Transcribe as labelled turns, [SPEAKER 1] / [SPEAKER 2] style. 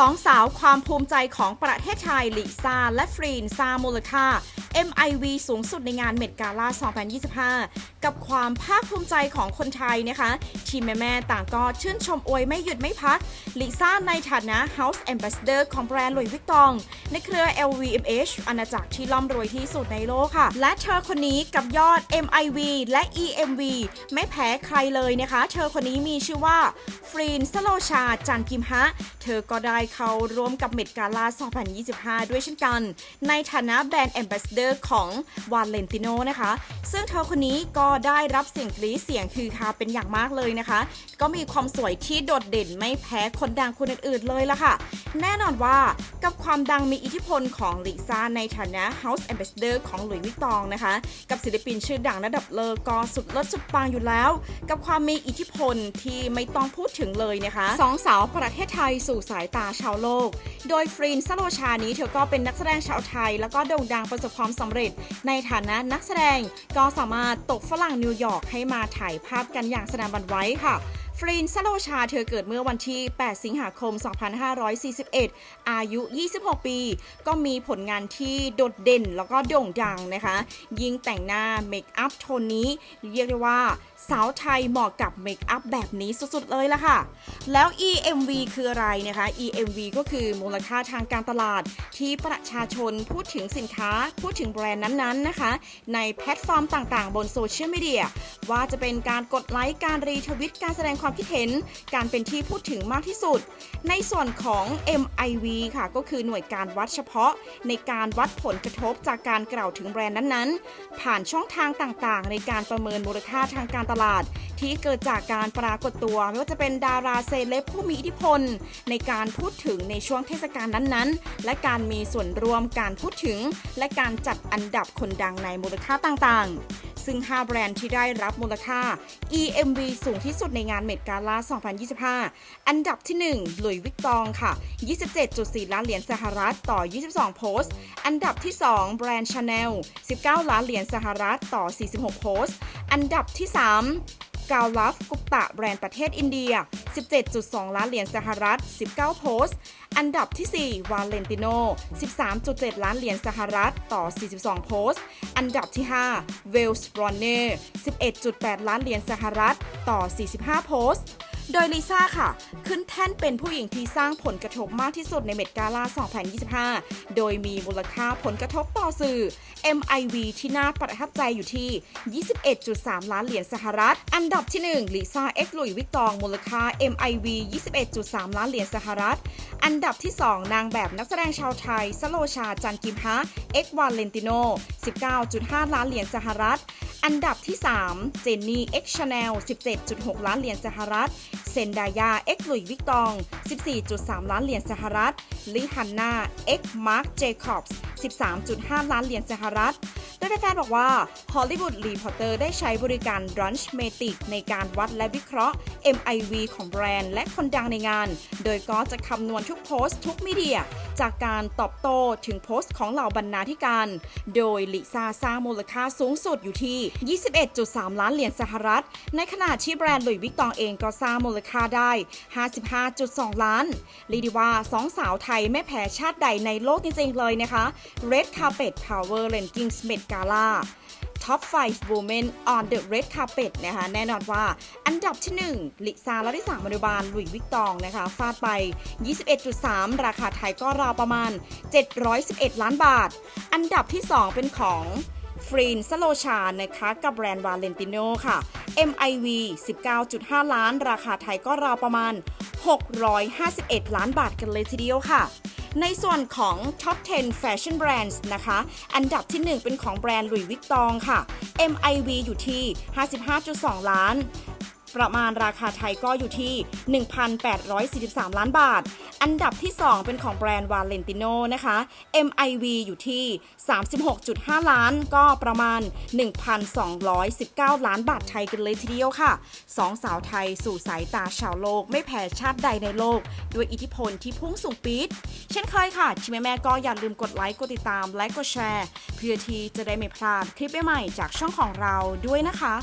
[SPEAKER 1] สองสาวความภูมิใจของประเทศไทยลิซ่าและฟรีนซามูลค่า MIV สูงสุดในงานเมดกาล่า 2025 กับความภาคภูมิใจของคนไทยนะคะ ทีมแม่ๆต่างก็ชื่นชมอวยไม่หยุดไม่พักลิซ่าในฐานะ House Ambassador ของแบรนด์หลุยส์วิกตอง ในเครือ LVMH อาณาจักรที่ร่ำรวยที่สุดในโลกค่ะ และเธอคนนี้กับยอด MIV และ EMV ไม่แพ้ใครเลยนะคะ เธอคนนี้มีชื่อว่าฟรีนสโลชาจันกิมฮะ เธอก็ได้เข้าร่วมกับเมดกาล่า 2025 ด้วยเช่นกัน ในฐานะแบรนด์แอร์ของวาเลนติโนนะคะ ซึ่งเธอคนนี้ก็ได้รับเสียงกรี๊ดเสียงคือคาเป็นอย่างมากเลยนะคะ ก็มีความสวยที่โดดเด่นไม่แพ้คนดังคนอื่นๆเลยละค่ะ แน่นอนว่ากับความดังมีอิทธิพลของลิซ่าในฐานะ House Ambassador ของหลุยส์วิตตองนะคะ กับศิลปินชื่อดังระดับเลอก็สุดเลิศสุดปังอยู่แล้ว กับความมีอิทธิพลที่ไม่ต้องพูดถึงเลยนะคะสองสาวประเทศไทยสู่สายตาชาวโลก โดยฟรีนสโลชานี้เธอก็เป็นนักแสดงชาวไทย แล้วก็โด่งดังประสบความสำเร็จ ในฐานะนักแสดง ก็สามารถตกฝรั่งนิวยอร์กให้มาถ่ายภาพกันอย่างสนานบันไว้ค่ะฟรีนซาโลชาเธอเกิดเมื่อวันที่ 8 สิงหาคม 2541 อายุ 26 ปี ก็มีผลงานที่โดดเด่นแล้วก็โด่งดังนะคะ ยิ่งแต่งหน้าเมคอัพโทนนี้ เรียกได้ว่า สาวไทยเหมาะกับเมคอัพแบบนี้สุดๆเลยล่ะค่ะ แล้ว EMV คืออะไรนะคะ EMV ก็คือมูลค่าทางการตลาด ที่ประชาชนพูดถึงสินค้า พูดถึงแบรนด์นั้นๆนะคะ ในแพลตฟอร์มต่างๆ บนโซเชียลมีเดียว่าจะเป็นการกดไลค์ การรีทวิต การแสดงความคิดเห็น การเป็นที่พูดถึงมากที่สุด ในส่วนของ MIV ค่ะก็คือหน่วยการวัดเฉพาะ ในการวัดผลกระทบจากการกล่าวถึงแบรนด์นั้นๆ ผ่านช่องทางต่างๆ ในการประเมินมูลค่าทางการตลาดที่เกิดจากการปรากฏตัว ไม่ว่าจะเป็นดาราเซเลบผู้มีอิทธิพล ในการพูดถึงในช่วงเทศกาลนั้นๆ และการมีส่วนร่วมการพูดถึง และการจัดอันดับคนดังในมูลค่าต่างๆซึ่ง 5 แบรนด์ที่ได้รับมูลค่า EMV สูงที่สุดในงานเมดกาล่า 2025 อันดับที่ 1 หลุยวิกตองค่ะ 27.4 ล้านเหรียญสหรัฐต่อ 22 โพสต์ อันดับที่ 2 แบรนด์ชาแนล19 ล้านเหรียญสหรัฐต่อ 46 โพสต์ อันดับที่3กาวลัฟกุปตะแบรนด์ประเทศอินเดีย 17.2 ล้านเหรียญสหรัฐ 19 โพสต์ อันดับที่ 4 วาเลนติโน 13.7 ล้านเหรียญสหรัฐต่อ 42 โพสต์ อันดับที่ 5 เวลส์บรอนเน่ 11.8 ล้านเหรียญสหรัฐต่อ 45 โพสต์ โดยลิซ่าค่ะ ขึ้นแท่นเป็นผู้หญิงที่สร้างผลกระทบมากที่สุดในเมดกาล่า2025 โดยมีมูลค่าผลกระทบต่อสื่อ MIV ที่น่าประทับใจอยู่ที่ 21.3 ล้านเหรียญสหรัฐ อันดับที่1ลิซ่าเอ็กลุยวิกตองมูลค่า MIV 21.3 ล้านเหรียญสหรัฐ อันดับที่ 2 นางแบบนักแสดงชาวไทย สโลชาจันกิมฮะเอ็กวาเลนติโน 19.5 ล้านเหรียญสหรัฐ อันดับที่ 3 เจนนี่เอ็กชาแนล17.6 ล้านเหรียญสหรัฐ เซนดายาเอ็กลุยวิกตอง 14.3 ล้านเหรียญสหรัฐ ลิฮันนาเอ็กมาร์กเจคอบส์13.5 ล้านเหรียญสหรัฐ โดยแฟนๆบอกว่า Hollywood Reporter ได้ใช้บริการ Brunch Matic ในการวัดและวิเคราะห์ MIV ของแบรนด์และคนดังในงาน โดยก็จะคำนวณทุกโพสต์ทุกมีเดีย จากการตอบโต้ถึงโพสต์ของเหล่าบรรณาธิการ โดยลิซ่าสร้างมูลค่าสูงสุดอยู่ที่ 21.3 ล้านเหรียญสหรัฐ ในขณะที่แบรนด์หลุยส์วิกตองเองก็สร้างมูลค่าได้ 55.2 ล้านเรีด้ว่าสองสาวไทยไม่แพ้ชาติใดในโลกจริงๆเลยนะคะ Red Carpet Power Rankings Met Gala Top 5 Women on the Red Carpet นะคะแน่นอนว่าอันดับที่ 1 ลิซาและที่3บริบาลลุยวิกตองนะคะฟาดไป 21.3 ราคาไทยก็ราวประมาณ 711 ล้านบาท อันดับที่ 2 เป็นของฟรีนสโลชานะคะกับแบรนด์วาเลนติโนค่ะ MIV 19.5 ล้าน ราคาไทยก็ราวประมาณ 651 ล้านบาทกันเลยทีเดียวค่ะ ในส่วนของ Top 10 Fashion Brands นะคะ อันดับที่ 1 เป็นของแบรนด์หลุยส์วิกตองค่ะ MIV อยู่ที่ 55.2 ล้าน ประมาณราคาไทยก็อยู่ที่ 1,843 ล้านบาท อันดับที่ 2 เป็นของแบรนด์วาเลนติโนนะคะ MIV อยู่ที่ 36.5 ล้านก็ประมาณ 1,219 ล้านบาทไทยกันเลยทีเดียวค่ะสองสาวไทยสู่สายตาชาวโลกไม่แพ้ชาติใดในโลก ด้วยอิทธิพลที่พุ่งสูงปี๊ดเช่นเคยค่ะที่แม่ก็อย่าลืมกดไลค์กดติดตามและกดแชร์ เพื่อที่จะได้ไม่พลาดคลิปใหม่ๆจากช่องของเราด้วยนะคะ